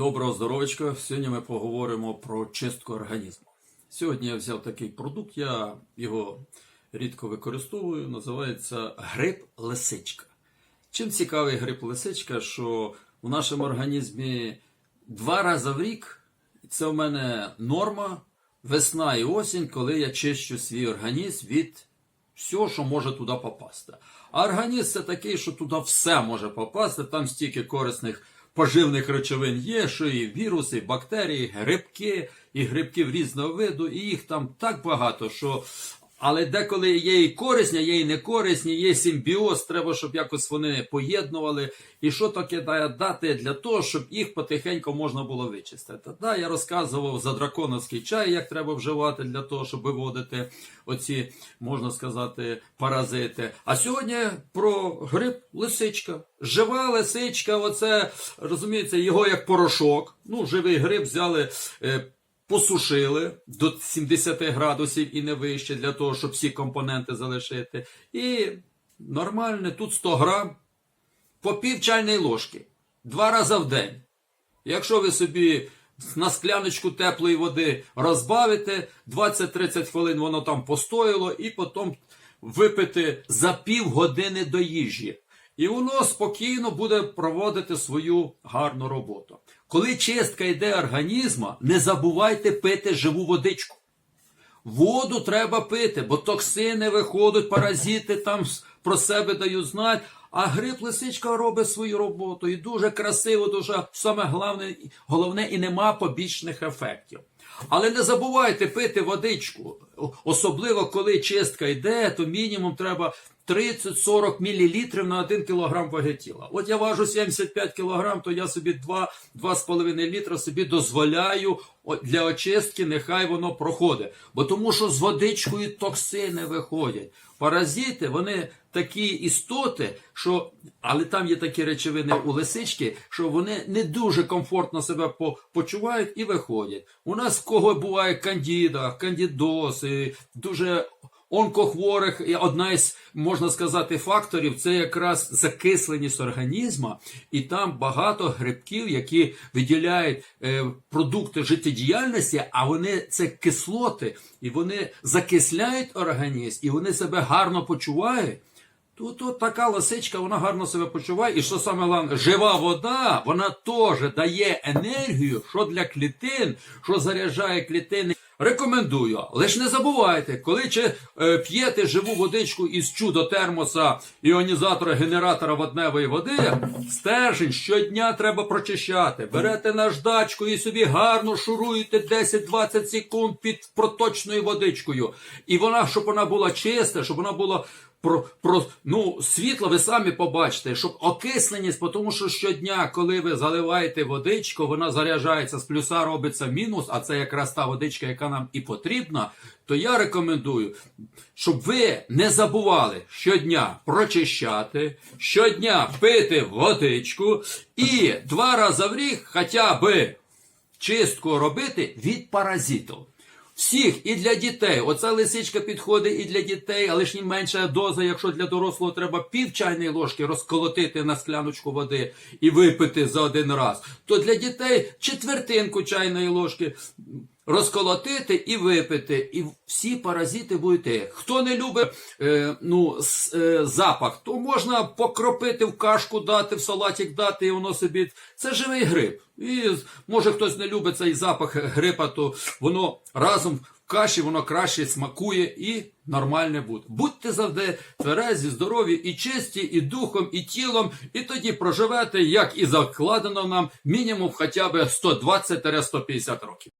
Доброго здоров'ячка! Сьогодні ми поговоримо про чистку організму. Сьогодні я взяв такий продукт, я його рідко використовую, називається гриб лисичка. Чим цікавий гриб лисичка, що в нашому організмі два рази в рік це в мене норма весна і осінь, коли я чищу свій організм від всього, що може туди попасти. А організм це такий, що туди все може попасти, там стільки корисних поживних речовин є, що і віруси, бактерії, грибки, і грибків різного виду, і їх там так багато, що. Але деколи є і корисні, є і некорисні, є симбіоз, треба, щоб якось вони поєднували. І що таке дати для того, щоб їх потихеньку можна було вичистити. Да, я розказував за драконовський чай, як треба вживати для того, щоб виводити оці, можна сказати, паразити. А сьогодні про гриб лисичка. Жива лисичка, оце розумієте, його як порошок. Ну, живий гриб взяли. Посушили до 70 градусів і не вище для того, щоб всі компоненти залишити. І нормальне, тут 100 грам по пів чайної ложки. Два рази в день. Якщо ви собі на скляночку теплої води розбавите, 20-30 хвилин воно там постояло, і потім випити за пів години до їжі. І воно спокійно буде проводити свою гарну роботу. Коли чистка йде організму, не забувайте пити живу водичку. Воду треба пити, бо токсини виходять, паразити там про себе дають знати. А гриб лисичка робить свою роботу і дуже красиво, дуже саме головне, головне і нема побічних ефектів. Але не забувайте пити водичку. Особливо коли чистка йде, то мінімум треба 30-40 мл на 1 кг ваги тіла. От я важу 75 кг, то я собі 2, 2,5 літра собі дозволяю для очистки, нехай воно проходить. Бо тому що з водичкою токсини виходять. Паразити, вони такі істоти, що, але там є такі речовини у лисички, що вони не дуже комфортно себе почувають і виходять. У нас в кого буває кандіда, кандідоз, дуже онкохворих, і одна із, можна сказати, факторів це якраз закисленість організму, і там багато грибків, які виділяють е, продукти життєдіяльності, а вони це кислоти, і вони закисляють організм, і вони себе гарно почувають. Тут от така лисичка, вона гарно себе почуває. І що саме головне, жива вода, вона теж дає енергію, що для клітин, що заряджає клітини. Рекомендую, лише не забувайте, коли чи е, п'єте живу водичку із чудо термоса іонізатора генератора водневої води, стержень щодня треба прочищати. Берете наждачку і собі гарно шуруєте 10-20 секунд під проточною водичкою. І вона, щоб вона була чиста, щоб вона була про, про ну, світло ви самі побачите, щоб окисленість, тому що щодня, коли ви заливаєте водичку, вона заряджається з плюса, робиться мінус, а це якраз та водичка, яка нам і потрібна, то я рекомендую, щоб ви не забували щодня прочищати, щодня пити водичку і два рази в рік хоча би чистку робити від паразитів. Всіх і для дітей. Оця лисичка підходить і для дітей, але ж не менша доза, якщо для дорослого треба пів чайної ложки розколотити на скляночку води і випити за один раз, то для дітей четвертинку чайної ложки розколотити і випити. І всі паразити будете. Хто не любить е, ну, с- е, запах, то можна покропити в кашку дати, в салатик дати, і воно собі. Це живий гриб. І може хтось не любить цей запах гриба, то воно разом в каші воно краще смакує і нормальне буде. Будьте завжди тверезі, здорові і чисті, і духом, і тілом, і тоді проживете, як і закладено нам, мінімум хоча б 120-150 років.